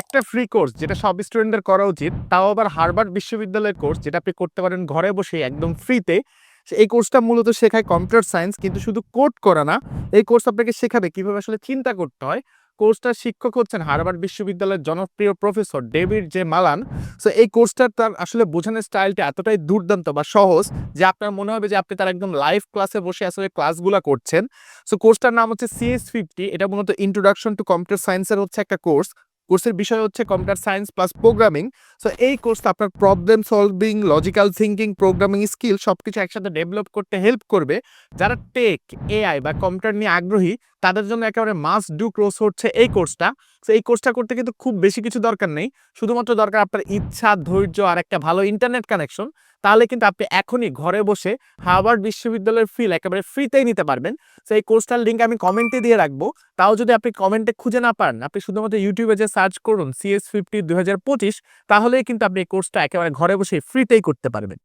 একটা free course যেটা সব স্টুডেন্টদের করা উচিত, তাও আবার হার্ভার্ড বিশ্ববিদ্যালয়ের কোর্স যেটা আপনি করতে পারেন ঘরে বসে একদম ফ্রিতে এই কোর্সটা মূলত শেখায় কম্পিউটার সায়েন্স কিন্তু শুধু কোড করা না, এই কোর্স আপনাকে শেখাবে কীভাবে আসলে চিন্তা করতে হয়। কোর্সটার শিক্ষক হচ্ছেন হার্ভার্ড বিশ্ববিদ্যালয়ের জনপ্রিয় professor David J Malan so এই কোর্সটার তার আসলে বোঝানোর স্টাইলটা এতটাই দুর্দান্ত বা সহজ যে আপনার মনে হবে যে আপনি তার একদম লাইভ ক্লাসে বসে আসলে ক্লাসগুলো করছেন। সো কোর্সটার নাম হচ্ছে সিএস ফিফটি এটা মূলত ইন্ট্রোডাকশন টু কম্পিউটার সায়েন্সের হচ্ছে একটা কোর্স কোর্সের বিষয় হচ্ছে computer science plus programming so এই কোর্সটা আপনার problem solving logical thinking programming skill সব কিছু একসাথে ডেভেলপ করতে হেল্প করবে। যারা টেক এআই বা কম্পিউটার নিয়ে আগ্রহী, তাদের জন্য একেবারে মাস্ট ডু কোর্স হচ্ছে এই কোর্সটা এই কোর্সটা করতে কিন্তু খুব বেশি কিছু দরকার নেই। শুধুমাত্র দরকার আপনার ইচ্ছা, ধৈর্য আর একটা ভালো ইন্টারনেট কানেকশন তাহলে কিন্তু আপনি এখনই ঘরে বসে হার্ভার্ড বিশ্ববিদ্যালয়ের ফিল একেবারে ফ্রিতেই নিতে পারবেন। তো এই কোর্সটার লিঙ্ক আমি কমেন্টে দিয়ে রাখব। তাও যদি আপনি কমেন্টে খুঁজে না পান, আপনি শুধুমাত্র ইউটিউবে যে সার্চ করুন সিএস ফিফটি দুই হাজার পঁচিশ, তাহলেই কিন্তু আপনি এই কোর্সটা একেবারে ঘরে বসে ফ্রিতেই করতে পারবেন।